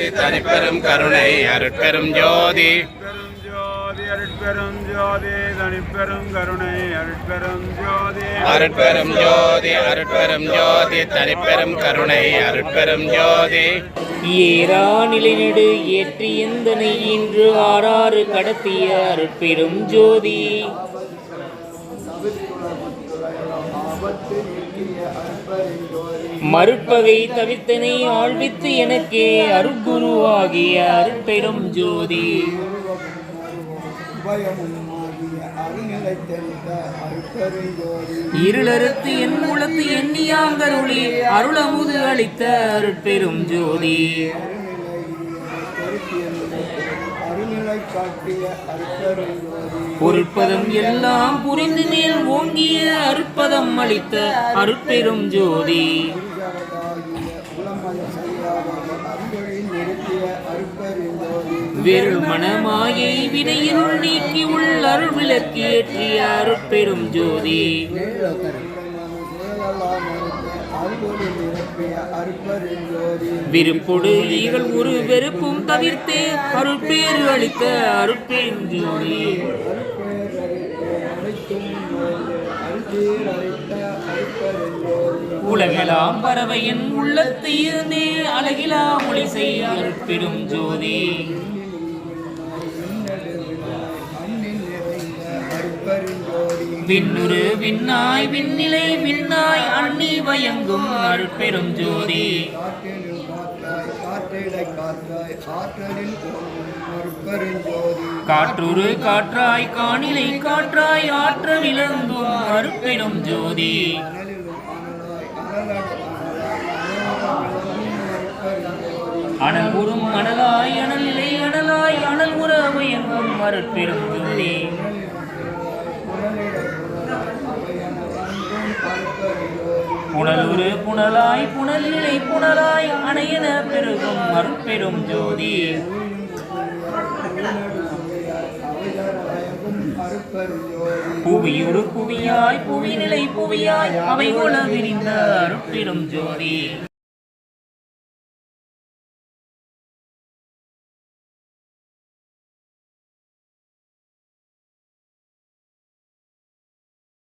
ஜோதி தனிப்பெரும் கருணை அருட்பெரும் ஜோதி. பெரும் ஜோதி அருட்பெரும் ஜோதி தனிப்பெரும் கருணை அருட்பெரும் ஜோதி. அருட்பெரும் ஜோதி அருட்பெரும் ஜோதி தனிப்பெரும் கருணை அருட்பெரும் ஜோதி. ஏரா நிலைநடு ஏற்றி எந்தனை இன்று ஆறாறு கடத்திய அருட்பெரும் ஜோதி. மறுப்பகை தவிர்த்தனை ஆழ்வித்து எனக்கே அருட்குருவாகிய அருட்பெரும் ஜோதி. இருளறுத்து என் மூலத்து எண்ணியாங்கருளி அருளமுது அளித்த அருட்பெரும் ஜோதி. பொருட்பதம் எல்லாம் புரிந்து மேல் ஓங்கிய அற்பதம் அளித்த அருட்பெரும் ஜோதி. வெறு மனமாயை வினையினுள் நீக்கி உள்ள அருள் விளக்கு ஏற்றிய அருட்பெரும் ஜோதி. விருப்பொடு ஈகள் ஒரு வெறுப்பும் தவிர்த்தே அருட்பேறு அளித்த அருட்பெரும் உலகெலாம் பறவையின் உள்ளத்தையே இருந்தே அழகிலா மொழி செய்ய அருட்பெரும் ஜோதி. விண்ணுரு விண்ணாய் விண்ணிலை விண்ணாய் அண்ணி வயங்கும் அருட்பெரும் ஜோதி. காற்றுரு காற்றாய் காணிலை காற்றாய் ஆற்ற விளங்கும் அருட்பெரும் ஜோதி. அனல் உறும் அனலாய் அனல் நிலை அனலாய் அனல் உறவு எங்கும் அருட்பெரும் ஜோதி. புனலுரு புனலாய் புனல் புனலாய் அணையன பெருகும் அருட்பெரும் ஜோதி. புவியுரு புவியாய் புவி நிலை புவியாய் அவை உல விரிந்த அருட்பெரும் ஜோதி.